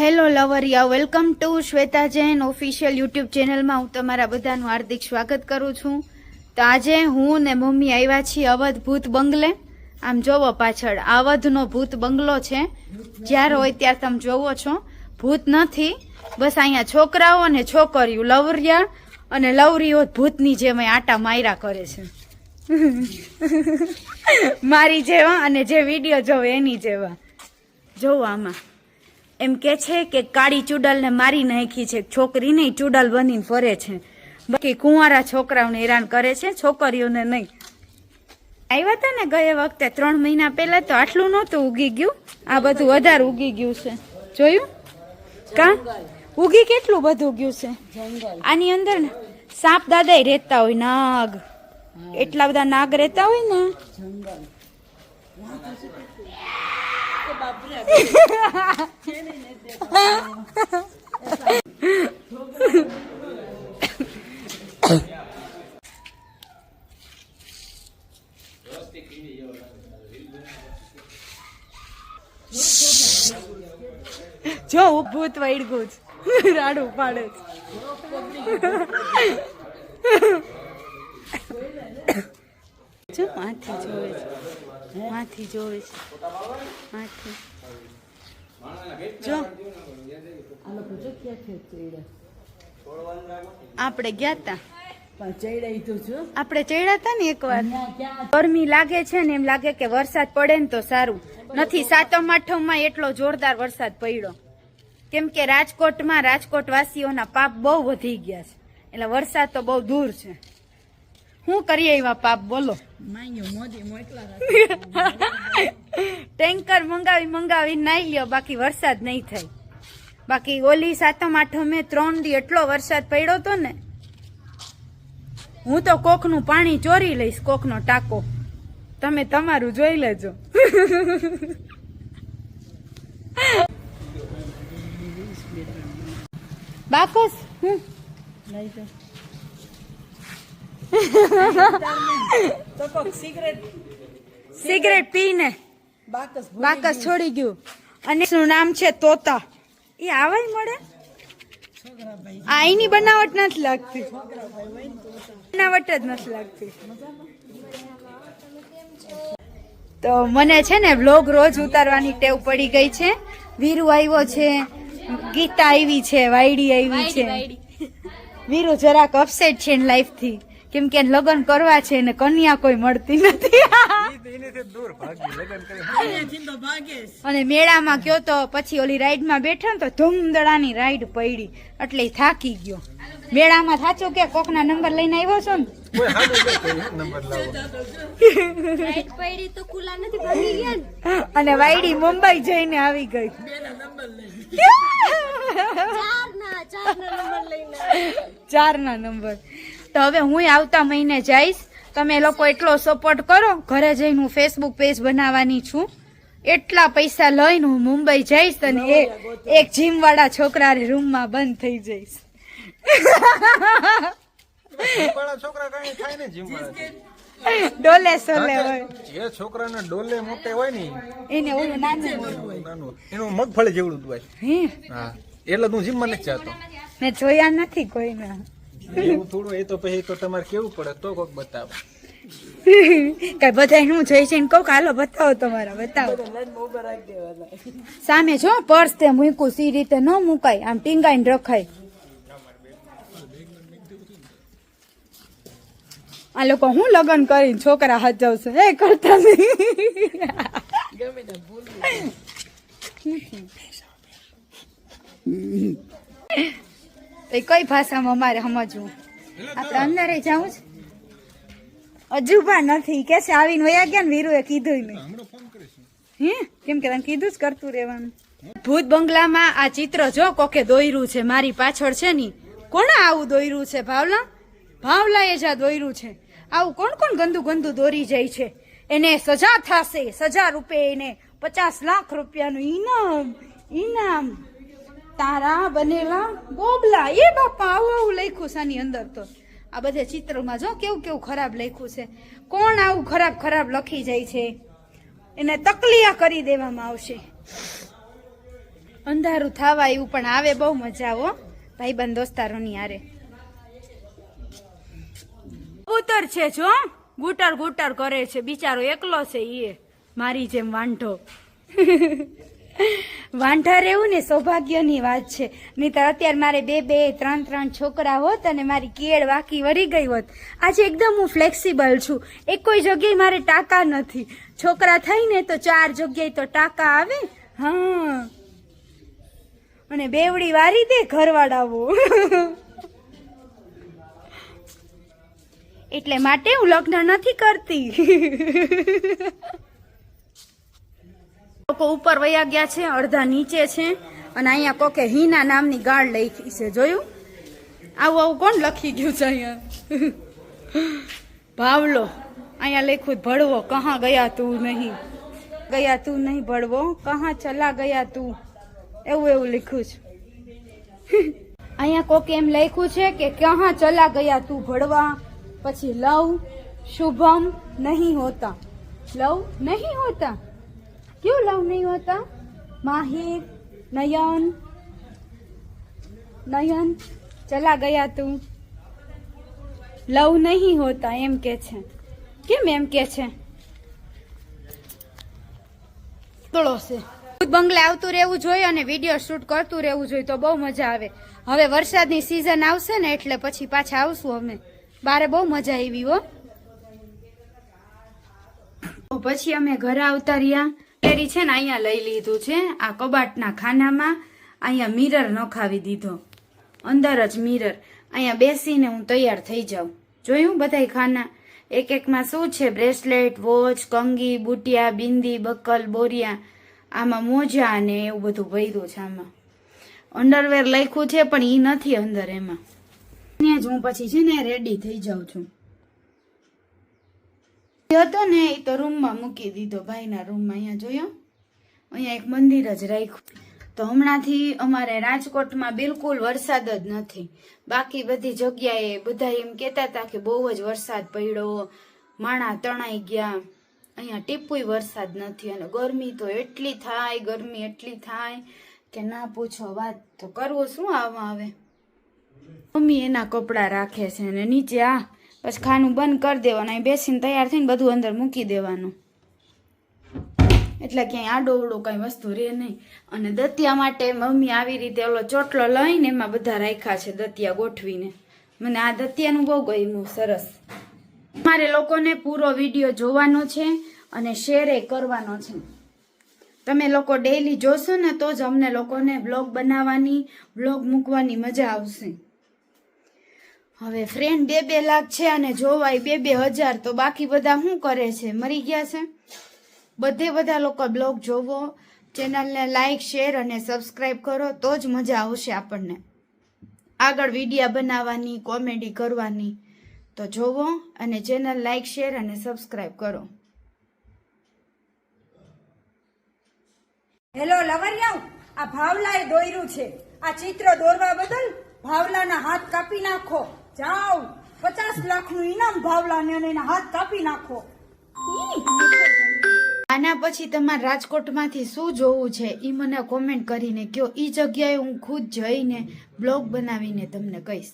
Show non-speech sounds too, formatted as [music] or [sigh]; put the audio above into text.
Hello લવરિયા, welcome to Shweta Jain official YouTube ચેનલમાં હું તમારા બધાનું હાર્દિક સ્વાગત કરું છું. તો આજે હું ને મમ્મી આવ્યા છીએ અવધ ભૂત બંગલે. આમ જોવો પાછળ અવધનો ભૂત બંગલો છે. જ્યારે હોય ત્યારે તમે જોવો છો. ભૂત નથી, બસ અહીંયા છોકરાઓ અને છોકરીઓ, લવરિયા અને લવરીઓ ભૂતની જેમ આટા માયરા કરે છે. મારી જેવા અને જે વીડિયો જોવે એની જેવા. જોવો આમાં. એમ કે છે કે કાળી ચૂડલને મારી નાખી છે. છોકરીને ચૂડલ બનીને ફરે છે. બાકી કુંવારા છોકરાઓને હેરાન કરે છે, છોકરીઓને નહીં. આવ્યા હતા ને ગયા વખતે ત્રણ મહિના પહેલા તો આટલું નહોતું ઉગી ગયું. આ બધું વધારે ઉગી ગયું છે. જોયું? કા? ઉગી કેટલું બધું ગયું છે? આની અંદર ને સાપ દાદા રહેતા હોય નાગ. એટલા બધા નાગ રહેતા હોય ને? જો ભૂત વૈડગું જ. રાડું ઉપાડે જો. માથી જોવે છે. માથી જોવે છે. માથી જો. આપણે ગયા તા. આપણે ચડ્યા હતા ને એકવાર. ગરમી લાગે છે ને એમ લાગે કે વરસાદ પડે ને તો સારું. નથી, સાતમ, આઠમમાં એટલો જોરદાર વરસાદ પડ્યો. કેમ કે રાજકોટમાં રાજકોટ વાસીઓના પાપ બહુ વધી ગયા છે. એટલે વરસાદ તો બહુ દૂર છે. શું કરીએ આવ્યા પાપ? બોલો. ટેન્કર મંગાવી મંગાવી નાઈ લ્યો બાકી વરસાદ નહીં થાય. બાકી ઓલી સાતમ આઠમે ત્રણ દી એટલો વરસાદ પડ્યો તો ને હું તો કોકનું પાણી ચોરી લઈશ કોકનો ટાંકો. તમે તમારું જોઈ લેજો. બાકસ હું? સિગરેટ પીને બાકસ છોડી ગયું. અને શું નામ છે તોતા. એ આવે મળે? આ એની બનાવટ નથી લાગતી. બનાવટ જ નથી લાગતી. તો મને છે ને વ્લોગ રોજ ઉતારવાની ટેવ પડી ગઈ છે. વીરુ આવ્યો છે ગીતા આવી છે વાયડી આવી છે. વીરુ જરાક અપસેટ છે લાઈફથી. કેમ કે લગ્ન કરવા છે ને કન્યા કોઈ મળતી નથી. અને મેળામાં ગયો તો પછી ઓલી રાઈડમાં બેઠો ને તો ધૂમધડાની રાઈડ પડી એટલે થાકી ગયો. મેળામાં થાચો કે કોકના નંબર લઈને આવ્યો છો ને? અને વાયડી મુંબઈ જઈને આવી ગઈ. ચાર ચાર ના નંબર. [laughs] તો હવે હું આવતા મહિને જઈશ. તમે લોકો એટલો સપોર્ટ કરો. ઘરે જઈને હું ફેસબુક પેજ બનાવવાની છું. એટલા પૈસા લઈને હું મુંબઈ જઈશ અને એક જીમ વાળા છોકરા રૂમમાં બંધ થઈ જઈશ. જીમવાળા છોકરા કઈ થાય ને જીમવાળા ડોલે સોલે હોય. જે છોકરાના ડોલે મોટે હોય ને એને ઓલું નાનું નાનું એનું મગફળી જેવડું હોય હા? એટલે તું જીમમાં નથી જતો. મેં જોયા નથી કોઈના. એવું થોડું એ તો પછી તો તમારે કેવું પડે તો કોક બતાવો. કઈ બધા હું જોઈ છે ને કહું કે હાલો બતાવો તમારા બતાવો. સામે છો પર્સ તે મૂકું સી રીતે ન મુકાય આમ ટીંગાઈને રખાય. આ લોકો હું લગ્ન કરીને છોકરા હાથ જાવશે હે કરતા નહીં. એ કઈ ભાષામાં અમારે સમજવું? આપણે અંદર જવું છે. પણ નથી. કે છે આવીને વયા ગયા ને વીરુએ કીધું નહીં. હે? કેમ કે તને કીધું જ કરતું રહેવાનું. ભૂત બંગલામાં આ ચિત્ર જો કોકે દોયરું છે મારી પાછળ છે ની. કોણે આવું દોયરું છે ભાવલા? ભાવલાએ જ આ દોયરું છે. આવું કોણ કોણ ગંદુ ગંદુ દોરી જાય છે? એને સજા થશે. સજા રૂપે એને પચાસ લાખ રૂપિયાનું ઇનામ ઇનામ તારા બનેલા ગોબલા, એ બાપા આવું આવું લખ્યું છે આની અંદર તો. આ બધા ચિત્રોમાં જો કેવું કેવું ખરાબ લખ્યું છે. કોણ આવું ખરાબ ખરાબ લખી જાય છે? એને તકલિયા કરી દેવામાં આવશે. અંધારું થવા એવું પણ આવે, બહુ મજા આવો ભાઈબંધ દોસ્તારોની હારે. કબૂતર છે જો ગુટર ગુટર કરે છે, બિચારો એકલો છે એ, મારી જેમ વાંઢો. [laughs] વાંઢા રહેવું ને સૌભાગ્યની વાત છે. નહીતર અત્યારે મારે બે બે, ત્રણ ત્રણ છોકરા હોત અને મારી કેળ વાકી વળી ગઈ હોત. આજે એકદમ હું ફ્લેક્સિબલ છું. એક કોઈ જગ્યાએ મારે ટાંકા નથી. છોકરા થઈને તો ચાર જગ્યાએ તો ટાંકા આવે? હા. અને બેવડી વારી દે ઘરવાળાવો [laughs] એટલે માટે હું લગ્ન નથી કરતી. [laughs] લોકો ઉપર વયા ગયા છે, અડધા નીચે છે, અને અહીંયા કોકે હિના નામની ગાળ લખી છે, જોયું? આવું આવું કોણ લખી ગયું છે અહીંયા? ભાવલો, અહીંયા લખ્યું, ભળવો, કહા ગયા તું નહીં. ગયા તું નહીં ભળવો, કહા ચલા ગયા તું. એવું એવું લખ્યું છે. અહીંયા કોકે એમ લખ્યું છે કે કહા ચલા ગયા તું ભળવા, પછી લવ શુભમ નહીં હોતા. લવ નહીં હોતા. કયું લાવણીઓ હતા માહિર, નયન નયન, ચલા ગયા તું. લવ નહીં હોતા, એમ કે છે. કેમ એમ કે છે? છે. બંગલે આવતું રહેવું જોઈએ અને વીડિયો શૂટ કરતું રહેવું જોઈએ તો બહુ મજા આવે. હવે વરસાદની સિઝન આવશે ને એટલે પછી પાછા આવશું અમે. બારે બહુ મજા આવી હો. પછી અમે ઘરે આવતા રહ્યા. કેરી છે ને અહીંયા લઈ લીધું છે. આ કબાટના ખાનામાં અહીંયા મિરર નખાવી દીધો. અંદર જ મિરર અહીંયા બેસીને હું તૈયાર થઈ જાઉં. જોયું બધાય ખાના? એક એકમાં શું છે? બ્રેસલેટ, વોચ, કંગી, બુટિયા, બિંદી બકલ બોરિયા. આમાં મોજા અને એવું બધું ભર્યું છે આમાં. અંડરવેર લખ્યું છે, પણ એ નથી અંદર એમાં. ત્યાં જ હું પછી છે ને રેડી થઈ જાઉં છું. હતો ને એ તો રૂમમાં મૂકી દીધો ભાઈના રૂમમાં. અહીંયા જોયો? અહીંયા એક મંદિર જ રાખ્યું. તો હમણાંથી અમારે રાજકોટમાં બિલકુલ વરસાદ જ નથી. બાકી બધી જગ્યાએ બધા એમ કહેતા હતા કે બહુ જ વરસાદ પડ્યો. માણા તણાઈ ગયા. અહીંયા ટીપુય વરસાદ નથી અને ગરમી તો એટલી થાય, ગરમી એટલી થાય કે ના પૂછો વાત તો કરવો શું આવવા આવે મમ્મી એના કપડાં રાખે છે અને નીચે આ પછી ખાનું બંધ કરી દેવાનું. અહીં બેસીને તૈયાર થઈને બધું અંદર મૂકી દેવાનું. એટલે ક્યાંય આડોવડો કંઈ વસ્તુ રહે નહીં. અને દતિયા માટે મમ્મી આવી રીતે ઓલો ચોટલો લઈને એમાં બધા રાખ્યા છે દતિયા ગોઠવીને. મને આ દતિયાનું બહુ ગમ્યું, સરસ. મારે લોકોને પૂરો વીડિયો જોવાનો છે અને શેર કરવાનો છે. તમે લોકો ડેઈલી જોશો ને તો જ અમને લોકોને બ્લોગ બનાવવાની બ્લોગ મૂકવાની મજા આવશે. હવે ફ્રેન્ડ બે બે લાખ છે અને જોવાય બે બે હજાર તો બાકી બધા શું કરે છે? મરી ગયા છે? બધે બધા લોકો બ્લોગ જોવો ચેનલને લાઈક શેર અને સબસ્ક્રાઈબ કરો તો જ મજા આવશે આપણને. આગળ વિડીયા બનાવવાની કોમેડી કરવાની તો જોવો અને channel like share and subscribe કરો. હેલો લવરિયાઓ આ ભાવલાએ દોર્યું છે. આ ચિત્ર દોરવા બદલ ભાવલાના હાથ કાપી નાખો. જાઓ. પચાસ લાખનું ઇનામ ભાવલાને અને હાથ કાપી નાખો. આના પછી તમારે રાજકોટમાંથી શું જોવું છે? એ મને કોમેન્ટ કરીને કયો. એ જગ્યાએ હું ખુદ જઈને બ્લોગ બનાવીને તમને કહીશ.